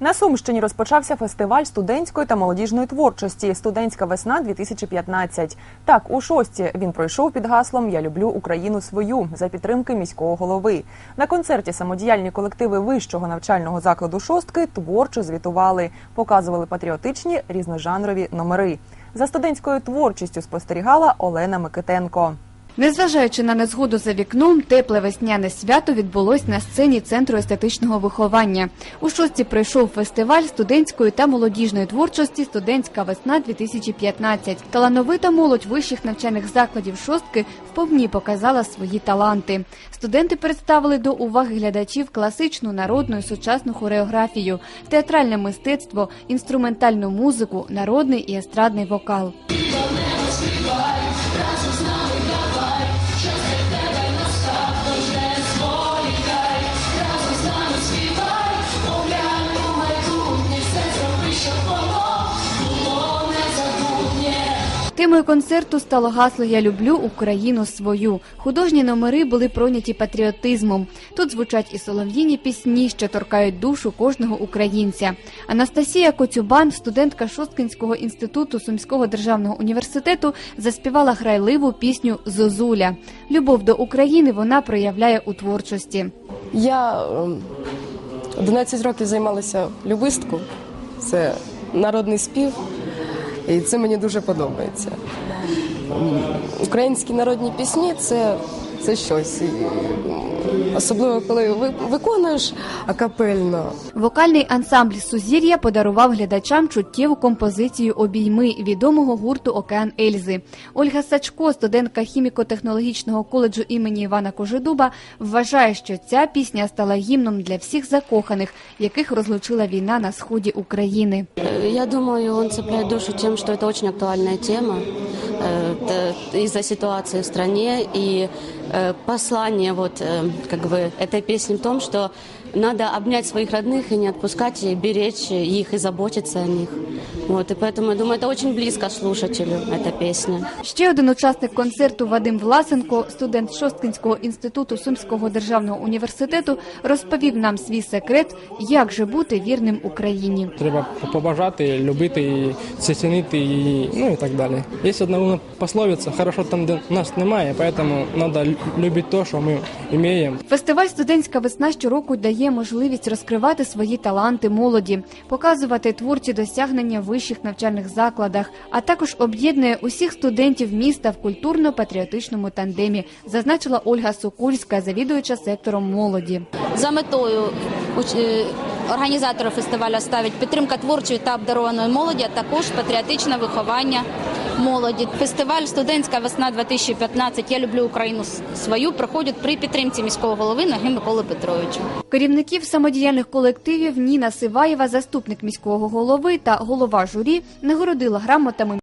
На Сумщині розпочався фестиваль студентської та молодіжної творчості Студентська весна 2015 Так, у шості він пройшов під гаслом Я люблю Україну свою за підтримки міського голови. На концерті самодіяльні колективи вищого навчального закладу шостки творчо звітували, показували патріотичні різножанрові номери. За студентською творчістю спостерігала Олена Микитенко. Незважаючи на незгоду за вікном, тепле весняне свято відбулось на сцені центру естетичного виховання. У шості пройшов фестиваль студентської та молодіжної творчості Студентська весна 2015 Талановита молодь вищих навчальних закладів шостки вповні показала свої таланти. Студенти представили до уваги глядачів класичну народну і сучасну хореографію, театральне мистецтво, інструментальну музику, народний і естрадний вокал. Темою концерту стало гасло Я люблю Україну свою. Художні номери були пройняті патріотизмом. Тут звучать і солов'їні пісні, що торкають душу кожного українця. Анастасія Коцюбан, студентка Шосткинського інституту Сумського державного університету, заспівала грайливу пісню Зозуля. Любов до України вона проявляє у творчості. Я ем, 11 років займалася любисткою. Це народний спів, і це мені дуже подобається. Українські народні пісні це, це щось. І, ем, Особливо коли ви виконуєш акапельно. Вокальний ансамбль Сузір'я подарував глядачам чуттєву композицію обійми відомого гурту Океан Ельзи. Ольга Сачко, студентка хіміко-технологічного коледжу імені Івана Кожедуба, вважає, що ця пісня стала гімном для всіх закоханих, яких розлучила війна на сході України. Э, Я думаю, он цепляет душу тем, что это очень актуальная тема э, т- Из-за ситуации в стране и э, послание вот э, как бы этой песни в том, что надо обнять своих родных и не отпускать, и беречь их и заботиться о них. Вот, и поэтому, я думаю, это очень близко слушателю, эта песня. Ще один учасник концерту Вадим Власенко, студент Шосткинського інституту Сумського державного університету, розповів нам свій секрет, як же бути вірним Україні. Треба побажати, любити і це цінити і ну і так далі. Є одна пословиця, хорошо там, де нас немає, тому треба любити те, що ми вміємо. Фестиваль Студентська весна щороку дає можливість розкривати свої таланти молоді, показувати творчі досягнення в вищих навчальних закладах, а також об'єднує усіх студентів міста в культурно-патріотичному тандемі, зазначила Ольга Сокульська, завідуюча сектором молоді. За метою е, організатори фестивалю ставить підтримка творчої та обдарованої молоді, а також патріотичне виховання молоді. Фестиваль Студентська весна 2015 Я люблю Україну свою проходять при підтримці міського голови Наги Миколи Петровича. Керівників самодіяльних колективів Ніна Сиваєва, заступник міського голови та голова журі, нагородила грамотами